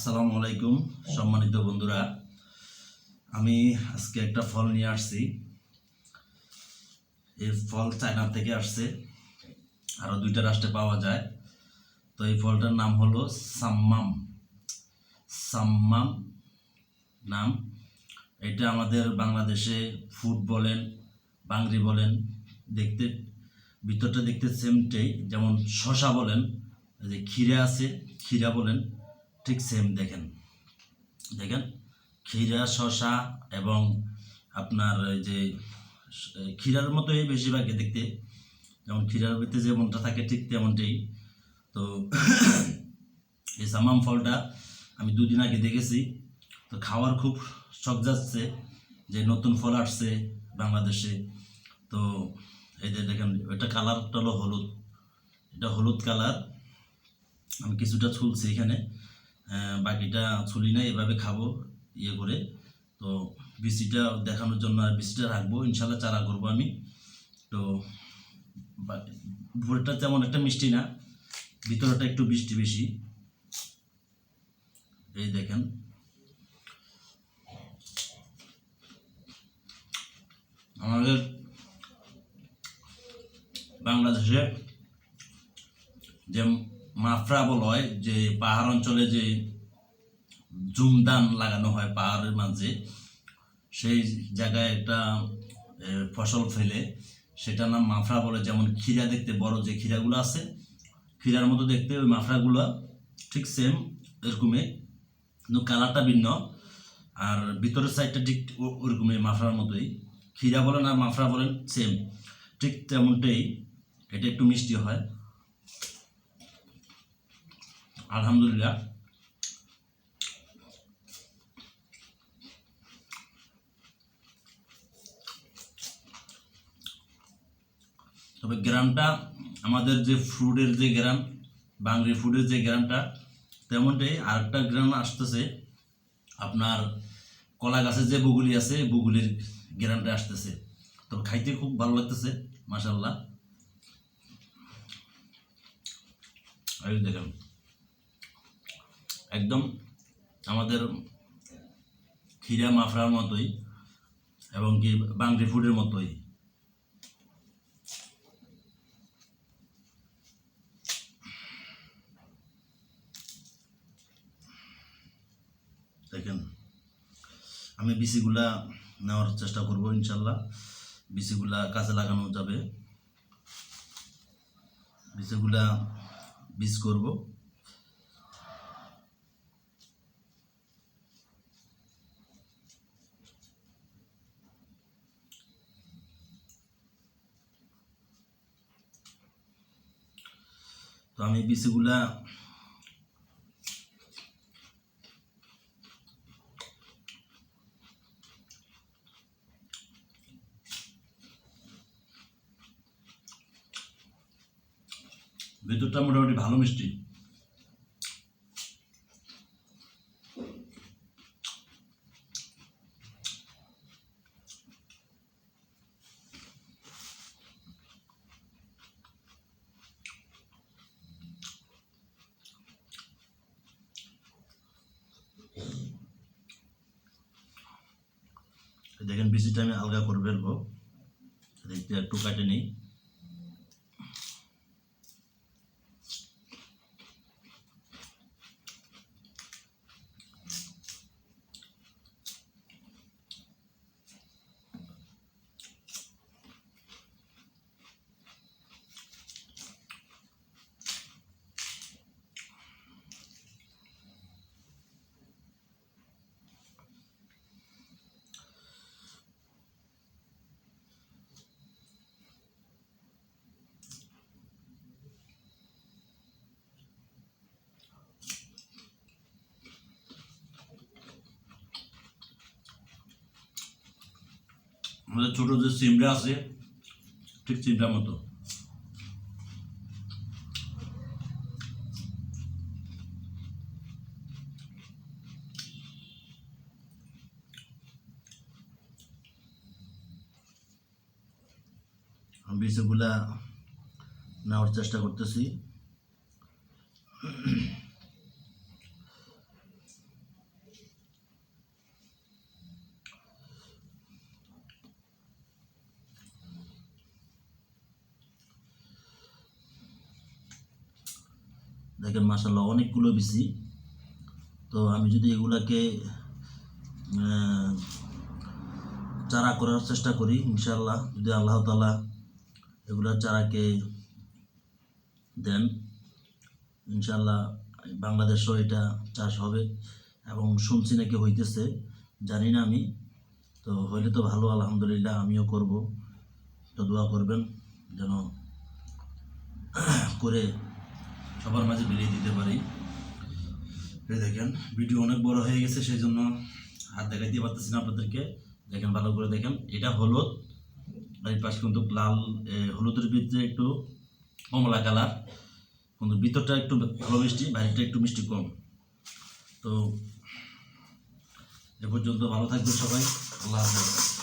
আসসালামু আলাইকুম, সম্মানিত বন্ধুরা। আমি আজকে একটা ফল নিয়ে আসছি। এই ফল চায়না থেকে আসছে। আরও দুইটা রাষ্ট্রে পাওয়া যায়। তো এই ফলটার নাম হলো সাম্মাম। সাম্মাম নাম। এটা আমাদের বাংলাদেশে ফুড বলেন, বাংরি বলেন, দেখতে, ভিতরটা দেখতে সেমটাই যেমন শশা বলেন যে ক্ষীরা আছে, ক্ষীরা বলেন ঠিক সেম দেখেন। দেখেন, ক্ষীরা শশা এবং আপনার যে ক্ষীরার মতোই বেশিরভাগই দেখতে যেমন ক্ষীরার ভিতরে যেমনটা থাকে ঠিক তেমনটাই। তো এই সামাম ফলটা আমি দুদিন আগে দেখেছি। তো খাওয়ার খুব শখ যাচ্ছে যে নতুন ফল আসছে বাংলাদেশে। তো এই যে দেখেন এটা কালারটা হলো হলুদ। এটা হলুদ কালার। আমি কিছুটা ছুলছি এখানে। বাকিটা ছুলি না এভাবে খাব ইয়ে করে। তো বিচিটা দেখানোর জন্য আর বিচিটা রাখব, ইনশাল্লাহ চারা করব আমি। তো ভোরটা তেমন একটা মিষ্টি না, ভিতরটা একটু বৃষ্টি বেশি। এই দেখেন। আমাদের বাংলাদেশে যে মাফরা বলা হয় যে পাহাড় অঞ্চলে যে জুমদান লাগানো হয় পাহাড়ের মাঝে, সেই জায়গায় একটা ফসল ফেলে। সেটার নাম মাফরা বলে যেমন ক্ষীরা দেখতে বড় যে ক্ষীরাগুলো আছে, ক্ষীরার মতো দেখতে ওই মাফরাগুলো ঠিক সেম এরকমই। কিন্তু কালারটা ভিন্ন, আর ভিতরের সাইডটা ঠিক ওরকমই, মাফরার মতোই। ক্ষীরা বলেন আর মাফরা বলেন সেম ঠিক তেমনটাই। এটা একটু মিষ্টি হয়। আলহামদুলিল্লাহ। তবে গ্রামটা, আমাদের যে ফ্রুটের যে গ্রাম বাংলি ফুডের যে গ্রামটা, তেমনটাই আরেকটা গ্রাম আসতেছে, আপনার কলা গাছের যে বগুলি আছে, বগুলির গ্রামটা আসতেছে। তবে খাইতে খুব ভালো লাগতেছে মাসাল্লাহ দেখেন। একদম আমাদের ক্ষীরা মাফরার মতোই এবং কি বাংলি ফুডের মতোই। দেখেন, আমি বিসিগুলা নেওয়ার চেষ্টা করব ইনশাল্লাহ। বিসিগুলা কাজে লাগানো যাবে। বিসিগুলা বীজ করব। তো আমি বিসিগুলা ভেতরটা মোটামুটি ভালো মিষ্টি। দেখেন বিচিটা আমি আলগা করে ফেলব দেখতে একটু কাটে নিই। আমাদের ছোট যে সিমড়া আছে ঠিক সিমড়ার মতো। বিষয়গুলা নেওয়ার চেষ্টা করতেছি। দেখেন মাসাল্লাহ অনেকগুলো বিসি তো আমি যদি এগুলাকে চারা করার চেষ্টা করি ইনশাল্লাহ যদি আল্লাহ তালা এগুলার চারাকে দেন ইনশাল্লাহ বাংলাদেশও এটা চাষ হবে এবং শুনছি নাকি হইতেছে, জানি না আমি। তো হইলে তো ভালো, আলহামদুলিল্লাহ, আমিও করব। তো দোয়া করবেন যেন করে সবার মাঝে বেরিয়ে দিতে পারি। দেখেন, ভিডিও অনেক বড় হয়ে গেছে সেই জন্য হাত দেখাইতে পারতেছি না আপনাদেরকে। দেখেন, ভালো করে দেখেন। এটা হলুদ, আর পাশে কিন্তু লাল হলুদের ভিতরে একটু কমলা কালার। কিন্তু ভিতরটা একটু ভালো মিষ্টি বাইরেটা একটু মিষ্টি কম। তো এ পর্যন্ত ভালো থাকবে সবাই। আল্লাহ হাফেজ।